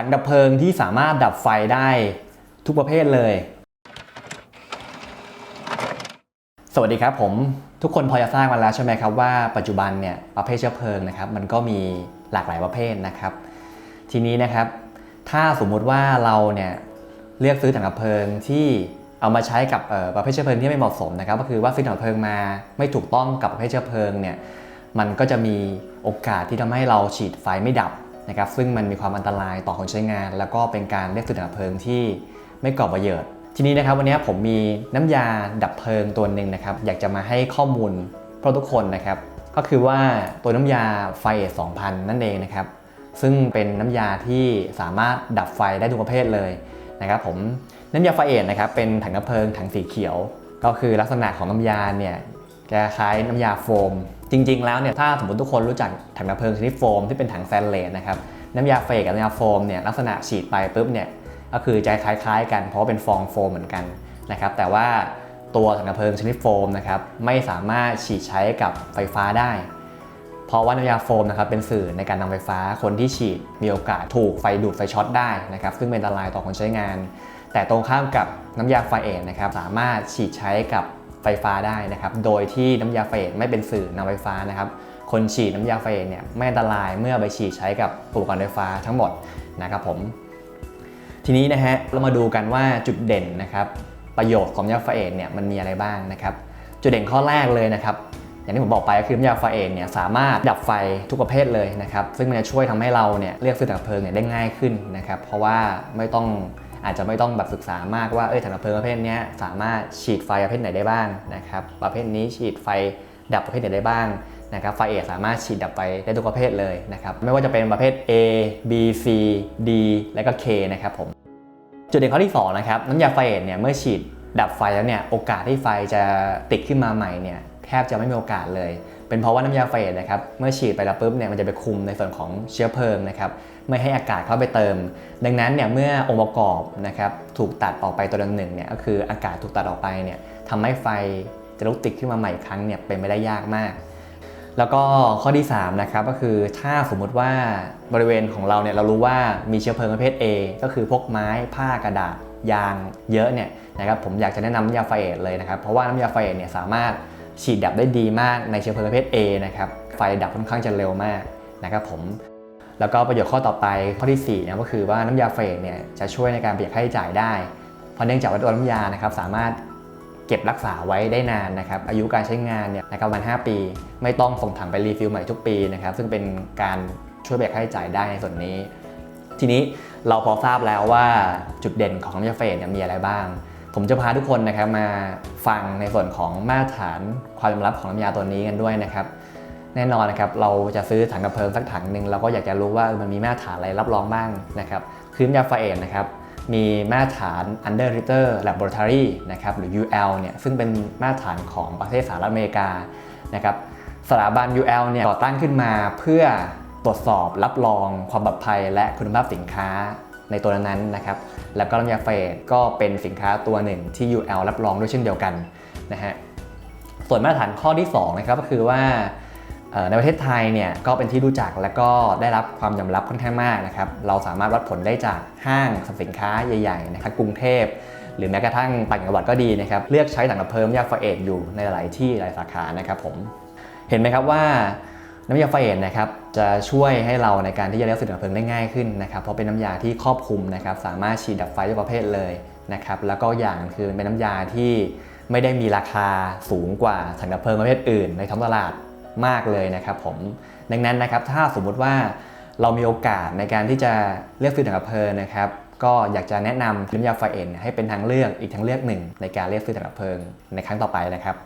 ถังดับเพลิงที่สามารถดับไฟได้ทุกประเภทเลย สวัสดีครับผมทุกคนพอจะทราบมาแล้วใช่ไหมครับว่าปัจจุบันเนี่ยประเภทเชื้อเพลิงนะครับมันก็มีหลากหลายประเภทนะครับ ทีนี้นะครับ ถ้าสมมุติว่าเราเนี่ยเลือกซื้อถังดับเพลิงที่เอามาใช้กับประเภทเชื้อเพลิงที่ไม่เหมาะสมนะครับ ก็คือว่าซื้อถังดับเพลิงมาไม่ถูกต้องกับประเภทเชื้อเพลิงเนี่ยมันก็จะมีโอกาสที่ทำให้เราฉีดไฟไม่ดับ นะครับซึ่งมันมีความอันตรายต่อคนใช้งาน แล้วก็เป็นการเลือกซื้อถังดับเพลิงที่ไม่ก่อประโยชน์ทีนี้นะครับวันนี้ผมมีน้ำยาดับเพลิงตัวหนึ่งนะครับอยากจะมาให้ข้อมูลเพราะทุกคนนะครับก็คือว่าตัวน้ำยาไฟเอส2000นั่นเองนะครับซึ่งเป็นน้ำยาที่สามารถดับไฟได้ทุกประเภทเลยนะครับผมน้ำยาไฟเอสนะครับเป็นถังดับเพลิงถังสีเขียว ก็คือลักษณะของน้ำยาเนี่ยจะคล้ายน้ำยาโฟม จริง ๆ แล้วเนี่ยถ้าสมมติทุกคนรู้จักถังดับเพลิงชนิดโฟมที่เป็นถังแซนเลสนะครับน้ำยาไฟกกับน้ำยาโฟมเนี่ยลักษณะฉีดไปปุ๊บเนี่ยก็คือจะคล้ายๆ กันเพราะเป็นฟองโฟมเหมือนกันนะครับแต่ว่าตัวถังดับเพลิงชนิดโฟมนะครับไม่สามารถฉีดใช้กับไฟฟ้าได้ เพราะว่าน้ำยาโฟมนะครับเป็นสื่อในการนำไฟฟ้าคนที่ฉีดมีโอกาสถูกไฟดูดไฟช็อตได้นะครับซึ่งเป็นอันตรายต่อคนใช้งาน แต่ตรงข้ามกับน้ำยาไฟเอกนะครับสามารถฉีดใช้กับ ฟฟ้าได้นะครับ โดยที่น้ำยาไฟเอกไม่เป็นสื่อนำไฟฟ้านะครับ คนฉีดน้ำยาไฟเอกเนี่ยไม่อันตรายเมื่อไปฉีดใช้กับอุปกรณ์ไฟฟ้าทั้งหมดนะครับผม ทีนี้นะฮะเรามาดูกันว่าจุดเด่นนะครับ ประโยชน์ของยาไฟเอกเนี่ยมันมีอะไรบ้างนะครับ จุดเด่นข้อแรกเลยนะครับอย่างที่ผมบอกไปก็คือน้ำยาไฟเอกเนี่ยสามารถดับไฟทุกประเภทเลยนะครับซึ่งมันจะช่วยทำให้เราเนี่ยเลือกซื้อดับเพลิงเนี่ยได้ง่ายขึ้นนะครับเพราะว่าไม่ต้อง อาจจะไม่ต้องแบบศึกษามากว่าเออถังดับเพลิงประเภทนี้สามารถฉีดไฟประเภทไหนได้บ้างนะครับประเภทนี้ฉีดไฟดับประเภทไหนได้บ้างนะครับไฟเอกสามารถฉีดดับไฟได้ทุกประเภทเลยนะครับไม่ว่าจะเป็นประเภท A B C D และก็ K นะครับผมจุดเด่นข้อที่2นะครับน้ำยาไฟเอกเนี่ยเมื่อฉีดดับไฟแล้วเนี่ยโอกาสที่ไฟจะติดขึ้นมาใหม่เนี่ยแทบจะไม่มีโอกาสเลย เป็นเพราะว่าน้ำยาไฟเอกนะครับเมื่อฉีดไปแล้วปุ๊บเนี่ยมันจะไปคุมในส่วนของเชื้อเพลิงนะครับไม่ให้อากาศเข้าไปเติม ดังนั้นเนี่ยเมื่อองค์ประกอบนะครับถูกตัดออกไปตัวหนึ่งเนี่ยก็คืออากาศถูกตัดออกไปเนี่ยทำให้ไฟจะลุกติดขึ้นมาใหม่อีกครั้งเนี่ยเป็นไม่ได้ยากมาก แล้วก็ข้อที่3นะครับก็คือถ้าสมมุติว่าบริเวณของเราเนี่ยเรารู้ว่ามีเชื้อเพลิงประเภท A ก็คือพวกไม้ผ้ากระดาษยางเยอะเนี่ยนะครับผมอยากจะแนะนำน้ำยาไฟเอทเลยนะครับ เพราะว่าน้ำยาไฟเอทเนี่ยสามารถ ฉีดดับได้ดีมากในเชื้อเพลิงประเภท A นะครับไฟดับค่อนข้างจะเร็วมากนะครับผมแล้วก็ประโยชน์ข้อต่อไปข้อที่4นะก็คือว่าน้ำยาไฟเอทเนี่ยจะช่วยในการประหยัดค่าใช้จ่ายได้ เพราะเนื่องจากว่าตัวน้ำยานะครับสามารถเก็บรักษาไว้ได้นานนะครับอายุการใช้งานเนี่ยนะครับประมาณ 5 ปี ไม่ต้องส่งถังไปรีฟิลใหม่ทุกปีนะครับซึ่งเป็นการช่วยประหยัดค่าใช้จ่ายได้ในส่วนนี้ ทีนี้เราพอทราบแล้วว่าจุดเด่นของน้ำยาเฟรนเนี่ยมีอะไรบ้าง ผมจะพาทุกคนนะครับมาฟังในส่วนของมาตรฐานความยอมรับของน้ำยาตัวนี้กันด้วยนะครับ แน่นอนนะครับเราจะซื้อถังดับเพลิงสักถังหนึ่งเราก็อยากจะรู้ว่ามันมีมาตรฐานอะไรรับรองบ้างนะครับคือน้ำยาไฟเอ็นนะครับมีมาตรฐาน Under Ritter Laboratory นะครับหรือ UL เนี่ยซึ่งเป็นมาตรฐานของประเทศสหรัฐอเมริกานะครับสถาบัน UL เนี่ยก่อตั้งขึ้นมาเพื่อตรวจสอบรับรองความปลอดภัยและคุณภาพสินค้า ในตัวนั้นนะครับ แล้วก็น้ำยาไฟเอ็นก็เป็นสินค้าตัวหนึ่งที่ UL รับรองด้วยเช่นเดียวกันนะฮะ ส่วนมาตรฐานข้อที่2นะครับก็คือว่าในประเทศไทยเนี่ยก็เป็นที่รู้จักและก็ได้รับความยอมรับค่อนข้างมากนะครับ เราสามารถวัดผลได้จากห้างสสินค้าใหญ่ๆนะครับกรุงเทพหรือแม้กระทั่งต่างจังหวัดก็ดีนะครับ เลือกใช้ถังดับเพลิงยาไฟเอดอยู่ในหลายที่หลายสาขานะครับผม เห็นไหมครับว่า น้ำยาไฟเอ็ดนะครับจะช่วยให้เราในการที่จะเลือกซื้อถังดับเพลิงได้ง่ายขึ้นนะครับเพราะเป็นน้ำยาที่ครอบคลุมนะครับสามารถฉีดดับไฟทุกประเภทเลยนะครับแล้วก็อย่างคือเป็นน้ำยาที่ไม่ได้มีราคาสูงกว่าถังดับเพลิงประเภทอื่น ในท้องตลาดมากเลยนะครับผมดังนั้นนะครับถ้าสมมุติว่าเรามีโอกาสในการที่จะเลือกซื้อถังดับเพลิงนะครับก็อยากจะแนะนำน้ำยาไฟเอ็นให้เป็นทางเลือกอีกทางเลือกหนึ่ง ในการเลือกซื้อถังดับเพลิงในครั้งต่อไปนะครับ